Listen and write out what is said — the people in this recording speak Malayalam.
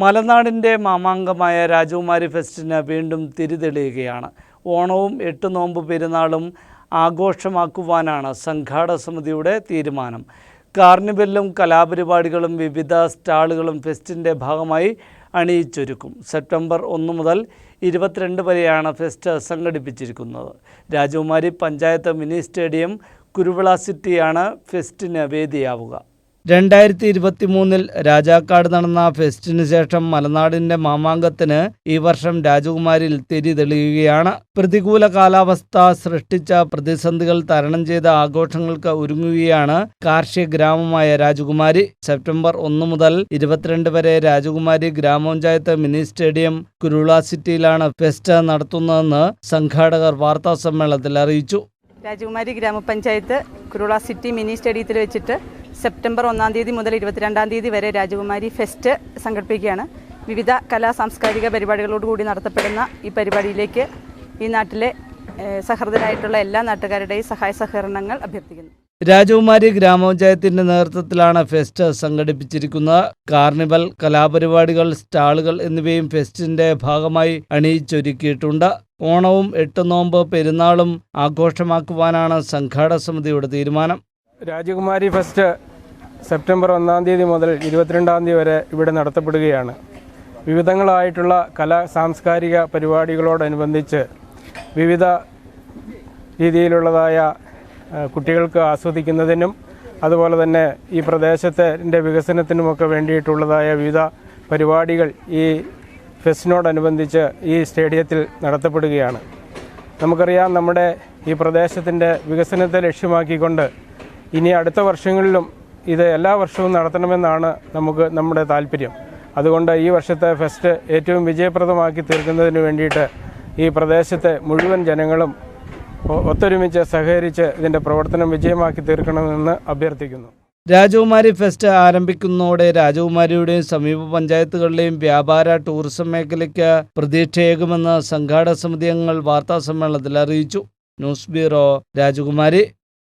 മലനാടിന്റെ മാമാങ്കമായ രാജകുമാരി ഫെസ്റ്റിന് വീണ്ടും തിരിതെളിയുകയാണ്. ഓണവും എട്ട് നോമ്പ് പെരുന്നാളും ആഘോഷമാക്കുവാനാണ് സംഘാടക സമിതിയുടെ തീരുമാനം. കാർണിവലും കലാപരിപാടികളും വിവിധ സ്റ്റാളുകളും ഫെസ്റ്റിന്റെ ഭാഗമായി അണിയിച്ചൊരുക്കും. സെപ്റ്റംബർ ഒന്ന് മുതൽ ഇരുപത്തിരണ്ട് വരെയാണ് ഫെസ്റ്റ് സംഘടിപ്പിച്ചിരിക്കുന്നത്. രാജകുമാരി പഞ്ചായത്ത് മിനി സ്റ്റേഡിയം കുരുവിള സിറ്റിയാണ് ഫെസ്റ്റിന് വേദിയാവുക. രണ്ടായിരത്തി ഇരുപത്തി മൂന്നിൽ രാജാക്കാട് നടന്ന ഫെസ്റ്റിന് ശേഷം മലനാടിന്റെ മാമാങ്കത്തിന് ഈ വർഷം രാജകുമാരിൽ തിരി തെളിയുകയാണ് പ്രതികൂല കാലാവസ്ഥ സൃഷ്ടിച്ച പ്രതിസന്ധികൾ തരണം ചെയ്ത ആഘോഷങ്ങൾക്ക് ഒരുങ്ങുകയാണ് കാർഷിക ഗ്രാമമായ രാജകുമാരി. സെപ്റ്റംബർ ഒന്ന് മുതൽ ഇരുപത്തിരണ്ട് വരെ രാജകുമാരി ഗ്രാമപഞ്ചായത്ത് മിനി സ്റ്റേഡിയം കുരുള സിറ്റിയിലാണ് ഫെസ്റ്റ് നടത്തുന്നതെന്ന് സംഘാടകർ വാർത്താ സമ്മേളനത്തിൽ അറിയിച്ചു. രാജകുമാരി ഗ്രാമപഞ്ചായത്ത് കുരുള സിറ്റി മിനി സ്റ്റേഡിയത്തിൽ വെച്ചിട്ട് സെപ്റ്റംബർ ഒന്നാം തീയതി മുതൽ ഇരുപത്തിരണ്ടാം തീയതി വരെ രാജകുമാരി ഫെസ്റ്റ് സംഘടിപ്പിക്കുകയാണ്. വിവിധ കലാ സാംസ്കാരിക പരിപാടികളോട് കൂടി നടത്തപ്പെടുന്ന ഈ പരിപാടിയിലേക്ക് ഈ നാട്ടിലെ സഹൃദരായിട്ടുള്ള എല്ലാ നാട്ടുകാരുടെയും സഹായ സഹകരണങ്ങൾ അഭ്യർത്ഥിക്കുന്നു. രാജകുമാരി ഗ്രാമപഞ്ചായത്തിന്റെ നേതൃത്വത്തിലാണ് ഫെസ്റ്റ് സംഘടിപ്പിച്ചിരിക്കുന്നത്. കാർണിവൽ കലാപരിപാടികൾ സ്റ്റാളുകൾ എന്നിവയും ഫെസ്റ്റിന്റെ ഭാഗമായി അണിയിച്ചൊരുക്കിയിട്ടുണ്ട്. ഓണവും എട്ട് നോമ്പ് പെരുന്നാളും ആഘോഷമാക്കുവാനാണ് സംഘാടക സമിതിയുടെ തീരുമാനം. രാജകുമാരി ഫെസ്റ്റ് സെപ്റ്റംബർ ഒന്നാം തീയതി മുതൽ ഇരുപത്തിരണ്ടാം തീയതി വരെ ഇവിടെ നടത്തപ്പെടുകയാണ്. വിവിധങ്ങളായിട്ടുള്ള കലാ സാംസ്കാരിക പരിപാടികളോടനുബന്ധിച്ച് വിവിധ രീതിയിലുള്ളതായ കുട്ടികൾക്ക് ആസ്വദിക്കുന്നതിനും അതുപോലെ തന്നെ ഈ പ്രദേശത്തിന്റെ വികസനത്തിനുമൊക്കെ വേണ്ടിയിട്ടുള്ളതായ വിവിധ പരിപാടികൾ ഈ ഫെസ്റ്റിനോടനുബന്ധിച്ച് ഈ സ്റ്റേഡിയത്തിൽ നടത്തപ്പെടുകയാണ്. നമുക്കറിയാം നമ്മുടെ ഈ പ്രദേശത്തിന്റെ വികസനത്തെ ലക്ഷ്യമാക്കിക്കൊണ്ട് ഇനി അടുത്ത വർഷങ്ങളിലും ഇത് എല്ലാ വർഷവും നടത്തണമെന്നാണ് നമുക്ക് നമ്മുടെ താല്പര്യം. അതുകൊണ്ട് ഈ വർഷത്തെ ഫെസ്റ്റ് ഏറ്റവും വിജയപ്രദമാക്കി തീർക്കുന്നതിന് വേണ്ടിയിട്ട് ഈ പ്രദേശത്തെ മുഴുവൻ ജനങ്ങളും ഒത്തൊരുമിച്ച് സഹകരിച്ച് ഇതിന്റെ പ്രവർത്തനം വിജയമാക്കി തീർക്കണമെന്ന് അഭ്യർത്ഥിക്കുന്നു. രാജകുമാരി ഫെസ്റ്റ് ആരംഭിക്കുന്നതോടെ രാജകുമാരിയുടെയും സമീപ പഞ്ചായത്തുകളിലെയും വ്യാപാര ടൂറിസം മേഖലയ്ക്ക് പ്രതീക്ഷയേകുമെന്ന് സംഘാടക സമിതി അംഗങ്ങൾ വാർത്താ സമ്മേളനത്തിൽ അറിയിച്ചു. ന്യൂസ് ബ്യൂറോ രാജകുമാരി.